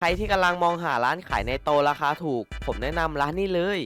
ใครที่กำลังมองหาร้านขายในโตราคาถูก ผมแนะนำร้านนี้เลย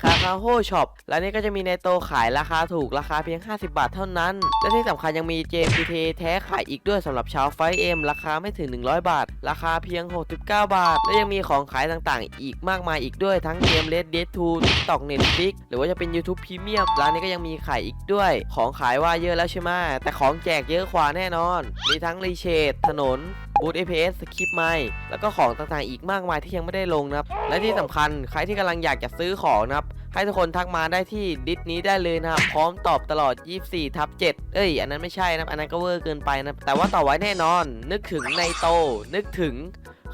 คาคาโฮช็อปร้านนี้ก็จะมีในโตขายราคาถูกราคาเพียง 50 บาทเท่านั้น และที่สำคัญยังมีเจม GTA แท้ขายอีกด้วยสำหรับชาวไฟเอ็มราคาไม่ถึง 100 บาท ราคาเพียง 69 บาท และยังมีของขายต่างๆ อีกมากมายอีกด้วยทั้งเกม Red Dead 2 TikTok Netflix หรือว่าจะเป็น YouTube Premium ร้านนี้ก็ยังมีขายอีกด้วย ของขายว่าเยอะแล้วใช่ไหมแต่ของแจกเยอะกว่าแน่นอน มีทั้งรีเชดถนน บูธ APS สคริปต์ไม่แล้วก็ของต่างๆอีกมากมายที่ยังไม่ได้ลงนะครับ และที่สำคัญใครที่กำลังอยากจะซื้อของนะครับ ให้ทุกคนทักมาได้ที่ดิสนี้ได้เลยนะครับ พร้อมตอบตลอด 24ทับ7เอ้ย อันนั้นไม่ใช่นะครับอันนั้นก็เวอร์เกินไปนะแต่ว่าต่อไว้แน่นอน นึกถึงในโต นึกถึง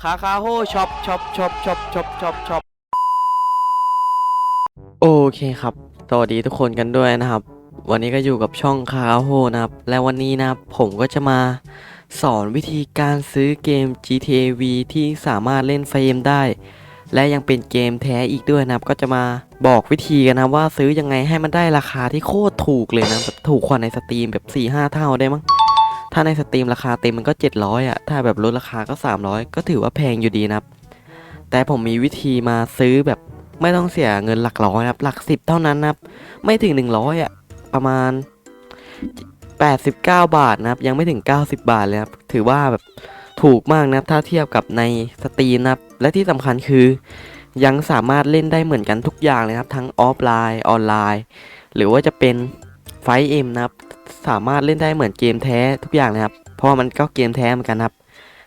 คาคาโฮช็อปช็อปช็อปช็อปช็อปช็อปช็อปโอเคครับสวัสดีทุกคนกันด้วยนะครับ วันนี้ก็อยู่กับช่องคาโฮนะครับ และวันนี้นะครับผมก็จะมา สอนวิธีการซื้อเกม GTA V ที่สามารถเล่นไฟเอ็มได้ และยังเป็นเกมแท้อีกด้วยนะครับ ก็จะมาบอกวิธีกันนะว่าซื้อยังไงให้มันได้ราคาที่โคตรถูกเลยนะแบบถูกกว่าในสตรีมแบบ 4-5 เท่าได้มั้งถ้าในสตรีมราคาเต็มมันก็ 700อะถ้าแบบลดราคาก็ 300 ก็ถือว่าแพงอยู่ดีนะครับ แต่ผมมีวิธีมาซื้อแบบไม่ต้องเสียเงินหลักร้อยนะครับ หลักสิบเท่านั้นนะครับ ไม่ถึง 100อะประมาณ 89 บาทนะครับ ยังไม่ถึง 90 บาทเลยครับ ถือว่าแบบถูกมากนะครับถ้าเทียบกับในสตรีมนะครับ และที่สำคัญคือ ยังสามารถเล่นได้เหมือนกันทุกอย่างเลยครับ ทั้งออฟไลน์ออนไลน์ หรือว่าจะเป็นไฟเอ็มนะครับ สามารถเล่นได้เหมือนเกมแท้ทุกอย่างเลยครับ เพราะว่ามันก็เกมแท้เหมือนกันครับ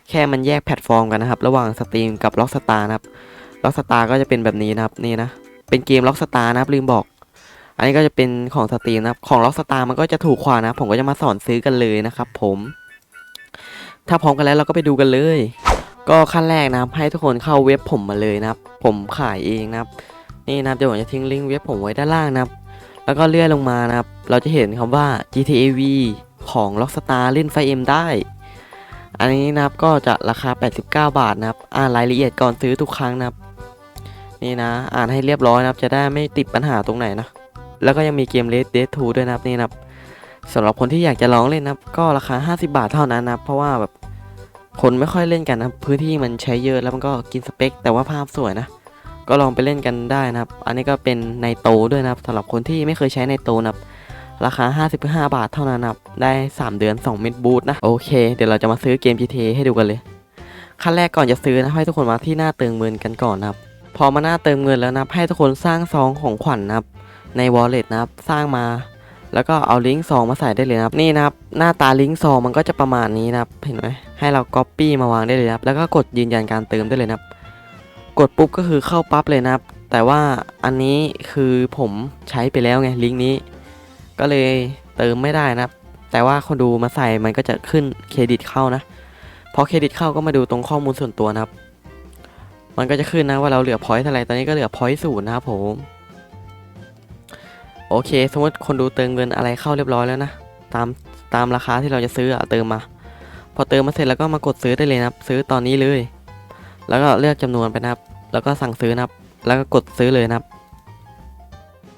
แค่มันแยกแพลตฟอร์มกันนะครับ ระหว่างสตรีมกับล็อกสตาร์นะครับล็อกสตาร์ก็จะเป็นแบบนี้นะครับนี่นะเป็นเกมล็อกสตาร์นะครับลืมบอก อันนี้ก็จะเป็นของสตรีมนะครับ ของล็อกสตาร์มันก็จะถูกกว่านะ ผมก็จะมาสอนซื้อกันเลยนะครับ ผม ถ้าพร้อมกันแล้วเราก็ไปดูกันเลย ก็ขั้นแรกนะครับให้ทุกคนเข้าเว็บผมมาเลยนะครับ ผมขายเองนะครับ นี่นะเดี๋ยวผมจะทิ้งลิงก์เว็บผมไว้ด้านล่างนะครับ แล้วก็เลื่อนลงมานะครับ เราจะเห็นคำว่า GTA V ของ Rockstar เล่นไฟเอ็มได้ อันนี้นะครับก็จะราคา 89 บาทนะครับ อ่านรายละเอียดก่อนซื้อทุกครั้งนะครับ นี่นะ อ่านให้เรียบร้อยนะครับ จะได้ไม่ติดปัญหาตรงไหนนะ แล้วก็ยังมีเกม Red Dead 2 ด้วยนะครับนี่นะครับสำหรับคนที่อยากจะลองเล่นนะครับก็ราคา 50 บาทเท่านั้นนะครับเพราะว่าแบบคนไม่ค่อยเล่นกันนะพื้นที่มันใช้เยอะแล้วมันก็กินสเปค แต่ว่าภาพสวยนะ ก็ลองไปเล่นกันได้นะครับ อันนี้ก็เป็นในโตด้วยนะครับสำหรับคนที่ไม่เคยใช้ในโตนะครับราคา 55 บาทเท่านั้นนะครับได้ 3 เดือน 2 เม็ดบูทนะ โอเค เดี๋ยวเราจะมาซื้อเกม GTA ให้ดูกันเลย ขั้นแรกก่อนจะซื้อนะให้ทุกคนมาที่หน้าเติมเงินกันก่อนนะครับ พอมาหน้าเติมเงินแล้วนะให้ทุกคนสร้างซองของขวัญนะครับ ใน wallet นะครับสร้างมา แล้วก็เอาลิงก์ซองมาใส่ได้เลยนะครับนี่นะครับหน้าตาลิงก์ซองมันก็จะประมาณนี้นะครับเห็นไหมให้เรา copy มาวางได้เลยนะครับแล้วก็กดยืนยันการเติมได้เลยนะครับ กดปุ๊บก็คือเข้าปั๊บเลยนะครับ แต่ว่าอันนี้คือผมใช้ไปแล้วไงลิงก์นี้ ก็เลยเติมไม่ได้นะครับ แต่ว่าคนดูมาใส่มันก็จะขึ้นเครดิตเข้านะพอเครดิตเข้าก็มาดูตรงข้อมูลส่วนตัวนะครับ มันก็จะขึ้นนะว่าเราเหลือพอยต์เท่าไหร่ตอนนี้ก็เหลือพอยต์ศูนย์นะครับผม โอเค สมมติคนดูเติมเงินอะไรเข้าเรียบร้อยแล้วนะ ตามตามราคาที่เราจะซื้อเติมมา พอเติมมาเสร็จแล้วก็มากดซื้อได้เลยนะครับ ซื้อตอนนี้เลย แล้วก็เลือกจำนวนไปนะครับ แล้วก็สั่งซื้อนะครับ แล้วก็กดซื้อเลยนะครับ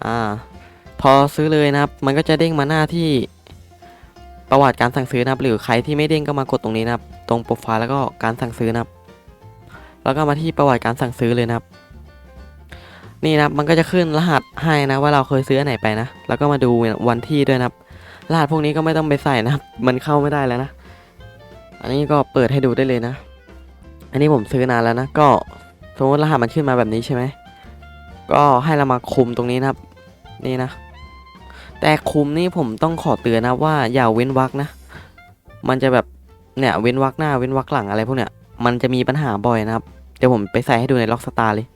อ่า พอซื้อเลยนะครับ มันก็จะเด้งมาหน้าที่ประวัติการสั่งซื้อนะครับ หรือใครที่ไม่เด้งก็มากดตรงนี้นะครับ ตรงโปรไฟล์แล้วก็การสั่งซื้อนะครับ แล้วก็มาที่ประวัติการสั่งซื้อเลยนะครับ นี่นะมันก็จะขึ้นรหัสให้นะว่าเราเคยซื้ออันไหนไปนะ แล้วก็มาดูวันที่ด้วยนะครับ รหัสพวกนี้ก็ไม่ต้องไปใส่นะมันเข้าไม่ได้แล้วนะ อันนี้ก็เปิดให้ดูได้เลยนะ อันนี้ผมซื้อนานแล้วนะ ก็สมมติรหัสมันขึ้นมาแบบนี้ใช่ไหม ก็ให้เรามาคุมตรงนี้นะครับ นี่นะ แต่คุมนี่ผมต้องขอเตือนนะว่าอย่าเว้นวรรคนะ มันจะแบบเนี่ยเว้นวรรคหน้าเว้นวรรคหลังอะไรพวกเนี้ย มันจะมีปัญหาบ่อยนะครับ เดี๋ยวผมไปใส่ให้ดูในล็อกสตาร์เลย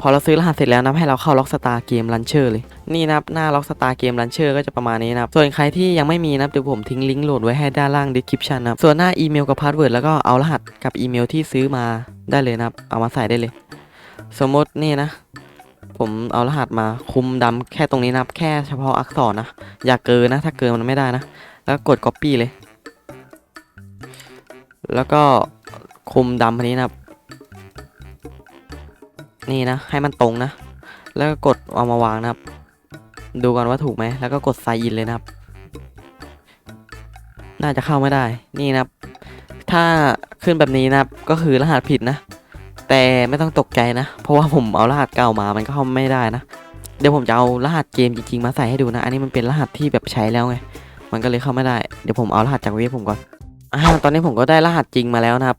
พอเราซื้อรหัสเสร็จแล้วนะให้เราเข้าล็อกสตาร์เกมลันเชอร์เลยนี่นับหน้าล็อกสตาร์เกมลันเชอร์ก็จะประมาณนี้นับส่วนใครที่ยังไม่มีนับเดี๋ยวผมทิ้งลิงก์โหลดไว้ให้ด้านล่าง description นะครับส่วนหน้าอีเมลกับพาสเวิร์ดแล้วก็เอารหัสกับอีเมลที่ซื้อมาได้เลยนับเอามาใส่ได้เลย สมมตินี่นะ ผมเอารหัสมาคุมดำแค่ตรงนี้นับแค่เฉพาะอักษรนะอย่าเกินนะ ถ้าเกินมันไม่ได้นะ แล้วกด copy เลย แล้วก็คุมดำอันนี้นะครับ นี่นะ ให้มันตรงนะ แล้วก็กดเอามาวางนะครับ ดูกันว่าถูกไหม แล้วก็กด sign in เลยนะครับ น่าจะเข้าไม่ได้ นี่นะครับ ถ้าขึ้นแบบนี้นะครับ ก็คือรหัสผิดนะ แต่ไม่ต้องตกใจนะ เพราะว่าผมเอารหัสเก่ามา มันก็เข้าไม่ได้นะ เดี๋ยวผมจะเอารหัสเกมจริงๆมาใส่ให้ดูนะ อันนี้มันเป็นรหัสที่แบบใช้แล้วไง มันก็เลยเข้าไม่ได้ เดี๋ยวผมเอารหัสจากเว็บผมก่อนอ่าตอนนี้ผมก็ได้รหัสจริงมาแล้วนะครับ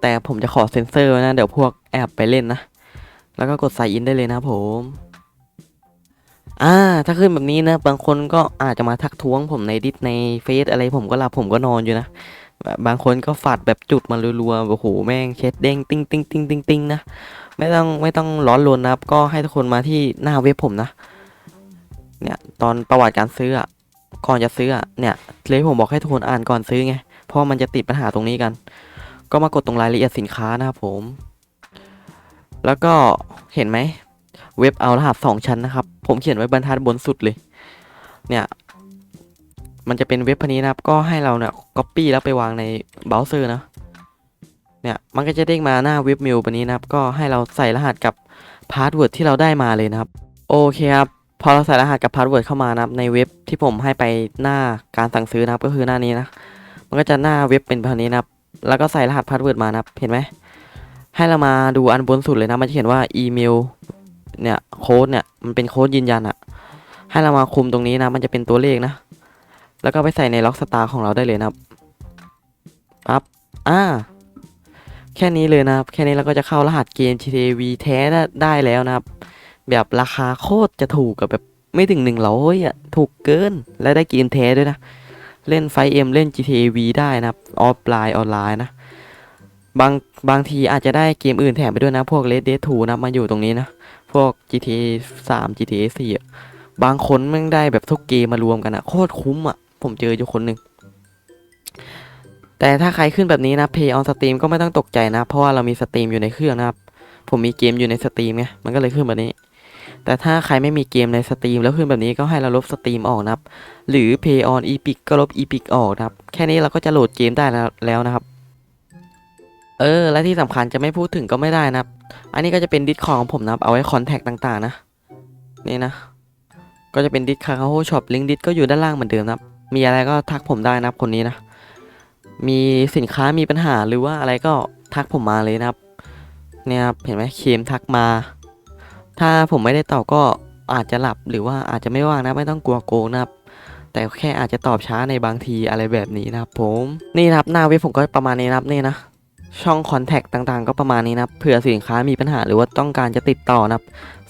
แต่ผมจะขอเซ็นเซอร์นะ เดี๋ยวพวกแอบไปเล่นนะ แล้วก็กดใส่อินได้เลยนะผม อ่า ถ้าขึ้นแบบนี้นะ บางคนก็อาจจะมาทักท้วงผมในดิสในเฟซอะไรผมก็หลับผมก็นอนอยู่นะ บางคนก็ฝาดแบบจุดมารัวๆ โอ้โห แม่งเช็ดเด้งติ้งติ้งติ้งติ้งติ้งนะ ไม่ต้องไม่ต้องร้อนรนนะครับ ก็ให้ทุกคนมาที่หน้าเว็บผมนะ เนี่ยตอนประวัติการซื้ออะก่อนจะซื้ออะเนี่ยเลยผมบอกให้ทุกคนอ่านก่อนซื้อไง เพราะมันจะติดปัญหาตรงนี้กัน ก็มากดตรงรายละเอียดสินค้านะครับผม แล้วก็เห็นไหมเว็บเอารหัสสองชั้นนะครับ ผมเขียนไว้บรรทัดบนสุดเลย เนี่ย มันจะเป็นเว็บพันนี้นะครับ ก็ให้เราเนี่ย copy แล้วไปวางในเบราว์เซอร์นะ เนี่ยมันก็จะเด้งมาหน้าเว็บเมลปันนี้นะครับ ก็ให้เราใส่รหัสกับพาสเวิร์ดที่เราได้มาเลยนะครับ โอเคครับพอเราใส่รหัสกับพาสเวิร์ดเข้ามานะครับในเว็บที่ผมให้ไปหน้าการสั่งซื้อนะครับก็คือหน้านี้นะ มันก็จะหน้าเว็บเป็นแบบนี้นะครับ แล้วก็ใส่รหัสพาสเวิร์ดมานะครับ เห็นไหม ให้เรามาดูอันบนสุดเลยนะ มันจะเขียนว่าอีเมลเนี่ยโค้ดเนี่ยมันเป็นโค้ดยืนยันอะให้เรามาคุมตรงนี้นะ มันจะเป็นตัวเลขนะ แล้วก็ไปใส่ในล็อกสตาร์ของเราได้เลยนะครับปั๊บอ่าแค่นี้เลยนะครับ แค่นี้เราก็จะเข้ารหัสเกม GTA V แท้ได้แล้วนะครับ แบบราคาโคตรจะถูกกับแบบไม่ถึงหนึ่งร้อยอะ ถูกเกิน และได้เกมแท้ด้วยนะ เล่นไฟเอ็มเล่น GTA V ได้นะครับ ออฟไลน์ออนไลน์นะ บางบางทีอาจจะได้เกมอื่นแถมไปด้วยนะ พวก Red Dead 2นะมาอยู่ตรงนี้นะ พวก GTA 3 GTA 4อะบางคนแม่งได้แบบทุกเกมมารวมกันอะโคตรคุ้มอะผมเจออยู่คนหนึ่งแต่ถ้าใครขึ้นแบบนี้นะ Play on Steam ก็ไม่ต้องตกใจนะ เพราะว่าเรามีสตรีมอยู่ในเครื่องนะครับ ผมมีเกมอยู่ในสตรีมไงมันก็เลยขึ้นแบบนี้ แต่ถ้าใครไม่มีเกมในสตรีมแล้วขึ้นแบบนี้ก็ให้เราลบสตรีมออกนะครับ หรือ Play on Epic ก็ลบ Epic ออกนะครับ แค่นี้เราก็จะโหลดเกมได้แล้วนะครับ เออ และที่สำคัญจะไม่พูดถึงก็ไม่ได้นะครับ อันนี้ก็จะเป็นดิสคอของผมนะครับ เอาไว้คอนแทคต่างๆนะ นี่นะ ก็จะเป็นดิสคาโฮช็อปลิงก์ดิสก็อยู่ด้านล่างเหมือนเดิมนะครับ มีอะไรก็ทักผมได้นะครับคนนี้นะ มีสินค้ามีปัญหาหรือว่าอะไรก็ทักผมมาเลยนะครับ เนี่ยครับเห็นไหมเคมทักมา ถ้าผมไม่ได้ตอบก็อาจจะหลับหรือว่าอาจจะไม่ว่างนะไม่ต้องกลัวโกงนะครับแต่แค่อาจจะตอบช้าในบางทีอะไรแบบนี้นะครับผม นี่นะครับหน้าเว็บผมก็ประมาณนี้นะครับนี่นะ ช่องคอนแทคต่างๆ ก็ประมาณนี้นะเผื่อสินค้ามีปัญหาหรือว่าต้องการจะติดต่อนะ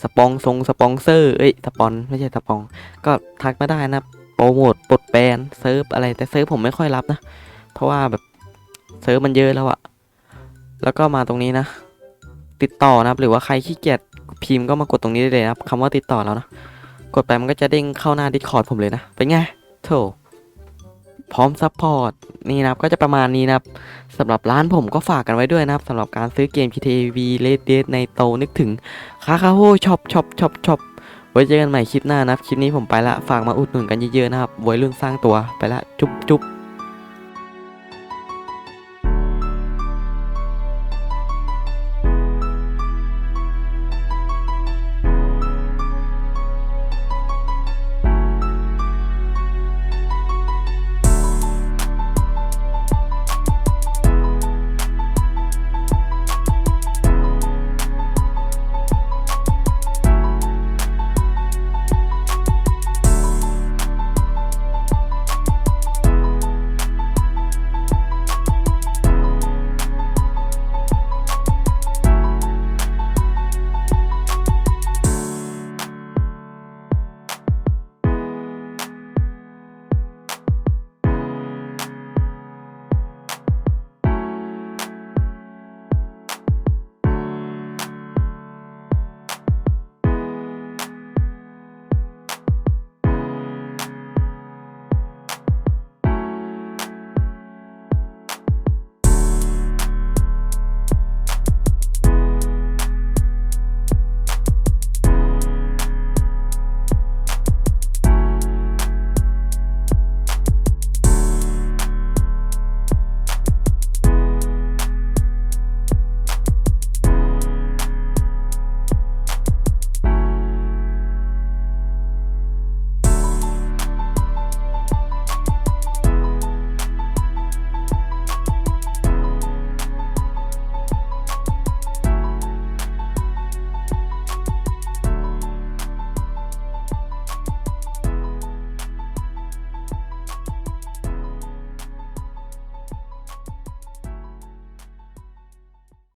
สปองทรงสปอนเซอร์เอ้ยสปอนไม่ใช่สปอง ก็ทักมาได้นะโปรโมทปลดแบนเซิร์ฟอะไรแต่เซิร์ฟผมไม่ค่อยรับนะ เพราะว่าแบบเซิร์ฟมันเยอะแล้วอะแล้วก็มาตรงนี้นะ ติดต่อนะครับหรือว่าใครขี้เกียจพิมพ์ก็มากดตรงนี้ได้เลยนะครับคำว่าติดต่อแล้วนะ กดไปมันก็จะเด้งเข้าหน้าดิสคอร์ดผมเลยนะเป็นไงโถ พร้อมซัพพอร์ตนี่นะครับก็จะประมาณนี้นะครับสำหรับร้านผมก็ฝากกันไว้ด้วยนะครับสำหรับการซื้อเกม KTV Red Dead ในโตนึกถึงคาคาโฮช็อปช็อปช็อปช็อปไว้เจอกันใหม่คลิปหน้านะครับ คลิปนี้ผมไปละ ฝากมาอุดหนุนกันเยอะๆนะครับไว้รุ่นสร้างตัวไปละจุ๊บจุ๊บ